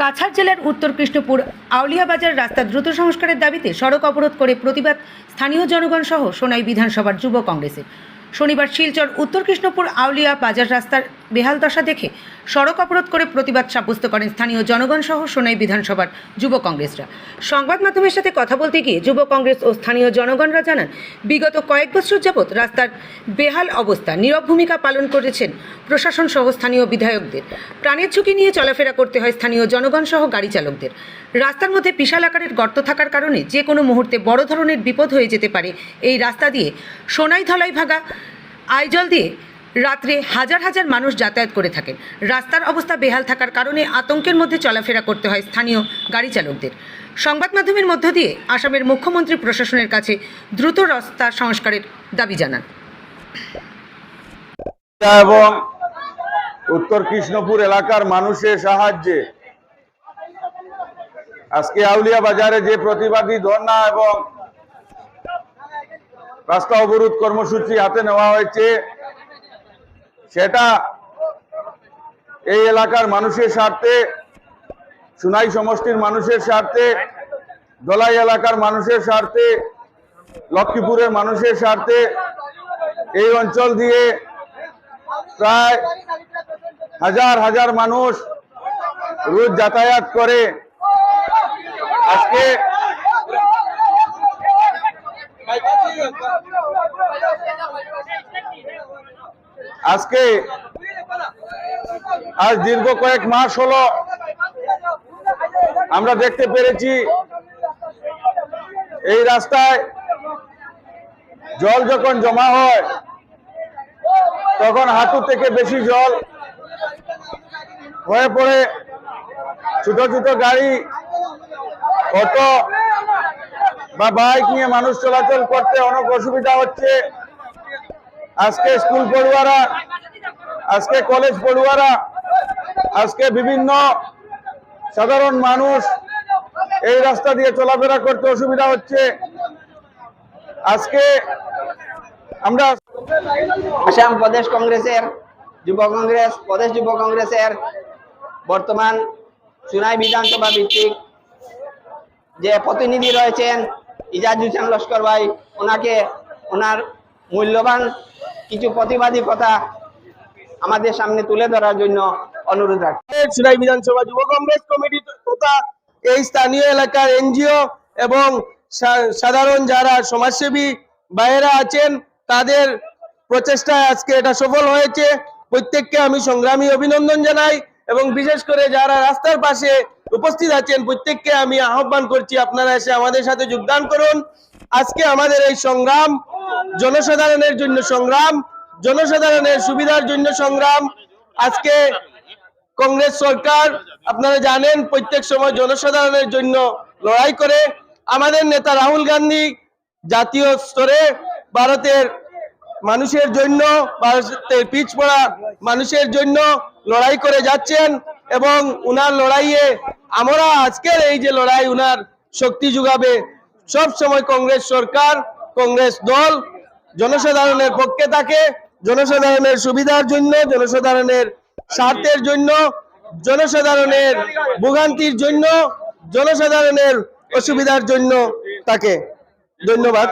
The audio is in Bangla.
কাছাড় জেলার উত্তর কৃষ্ণপুর আউলিয়া বাজার রাস্তা দ্রুত সংস্কারের দাবিতে সড়ক অবরোধ করে প্রতিবাদ স্থানীয় জনগণ সহ সোনাই বিধানসভার যুব কংগ্রেসের। শনিবার শিলচর, উত্তর কৃষ্ণপুর, আউলিয়া বাজার রাস্তার বেহাল দশা দেখে সড়ক অবরোধ করে প্রতিবাদ সাব্যস্ত করেন স্থানীয় জনগণ সহ সোনাই বিধানসভার যুব কংগ্রেসরা। সংবাদ মাধ্যমের সাথে কথা বলতে গিয়ে যুব কংগ্রেস ও স্থানীয় জনগণরা জানান, বিগত কয়েক বছর যাবৎ রাস্তার বেহাল অবস্থা, নীরব ভূমিকা পালন করেছেন প্রশাসন সহ স্থানীয় বিধায়কদের। প্রাণের ঝুঁকি নিয়ে চলাফেরা করতে হয় স্থানীয় জনগণ সহ গাড়ি চালকদের। রাস্তার মধ্যে বিশাল আকারের গর্ত থাকার কারণে যে কোনো মুহূর্তে বড় ধরনের বিপদ হয়ে যেতে পারে এই রাস্তা দিয়ে সোনাই ধলাই ভাগা আইজল দিয়ে রাত্রে হাজার হাজার মানুষ যাতায়াত করে থাকেন। রাস্তার অবস্থা বেহাল থাকার কারণে আতঙ্কের মধ্যে চলাফেরা করতে হয় স্থানীয় গাড়ি চালকদের। সংবাদ মাধ্যমের মধ্য দিয়ে আসামের মুখ্যমন্ত্রী প্রশাসনের কাছে দ্রুত রাস্তা সংস্কারের দাবি জানান। এবং উত্তর কৃষ্ণপুর এলাকার মানুষের সাহায্যে আজকে আউলিয়া বাজারে যে প্রতিবাদী ধর্ণা এবং রাস্তা অবরোধ কর্মসূচি হাতে নেওয়া হয়েছে। সেটা এই এলাকার মানুষের স্বার্থে, সুনাই সমষ্টির মানুষের স্বার্থে দলাই এলাকার মানুষের স্বার্থে, লক্ষ্মীপুরের মানুষের স্বার্থে, এই অঞ্চল দিয়ে প্রায় হাজার হাজার মানুষ রোজ যাতায়াত করে। আজকে আজকে আজ দীর্ঘ কয়েক মাস হলো আমরা দেখতে পেরেছি এই রাস্তায় জল যখন জমা হয়, তখন হাঁটু থেকে বেশি জল হয়ে পড়ে। ছোট ছোট গাড়ি, অটো বা বাইক নিয়ে মানুষ চলাচল করতে অনেক অসুবিধা হচ্ছে। আজকে স্কুল পড়ুয়ারা, আজকে কলেজ পড়ুয়ারা, আজকে বিভিন্ন সাধারণ মানুষ এই রাস্তা দিয়ে চলাফেরা করতে অসুবিধা হচ্ছে। আজকে আমরা আসাম প্রদেশ কংগ্রেসের যুব কংগ্রেস, প্রদেশ যুব কংগ্রেসের বর্তমান সুনাই বিধানসভা ভিত্তিক যে প্রতিনিধি রয়েছেন ইজাজ হুসেন লস্কর ভাই, ওনাকে ওনার মূল্যবান কিছু প্রতিবাদী কথা আমাদের সামনে তুলে ধরার জন্য অনুরোধ রাখছি। বিধানসভা যুব কংগ্রেস কমিটি তথা এই স্থানীয় এলাকার এনজিও এবং সাধারণ যারা সমাজসেবী বাইরা আছেন, তাদের প্রচেষ্টায় আজকে এটা সফল হয়েছে। প্রত্যেককে আমি সংগ্রামী অভিনন্দন জানাই এবং বিশেষ করে যারা রাস্তার পাশে উপস্থিত আছেন প্রত্যেককে আমি আহ্বান করছি, আপনারা এসে আমাদের সাথে যোগদান করুন। আজকে আমাদের এই সংগ্রাম, জনসাধারণের জন্য সংগ্রাম, জনসাধারণের সুবিধার জন্য সংগ্রাম। আজকে কংগ্রেস সরকার, আপনারা জানেন, প্রত্যেক সময় জনসাধারণের জন্য লড়াই করে। আমাদের নেতা রাহুল গান্ধী জাতীয় স্তরে ভারতের মানুষের জন্য, ভারতের পিছপড়া মানুষের জন্য লড়াই করে যাচ্ছেন এবং উনার লড়াইয়ে আমরা আজকের এই যে লড়াই উনার শক্তি যোগাবে, সব সময় কংগ্রেস সরকার, কংগ্রেস দল জনসাধারণের পক্ষে থাকে, জনসাধারণের সুবিধার জন্য, জনসাধারণের স্বার্থের জন্য, জনসাধারণের ভোগান্তির জন্য, জনসাধারণের অসুবিধার জন্য তাকে ধন্যবাদ।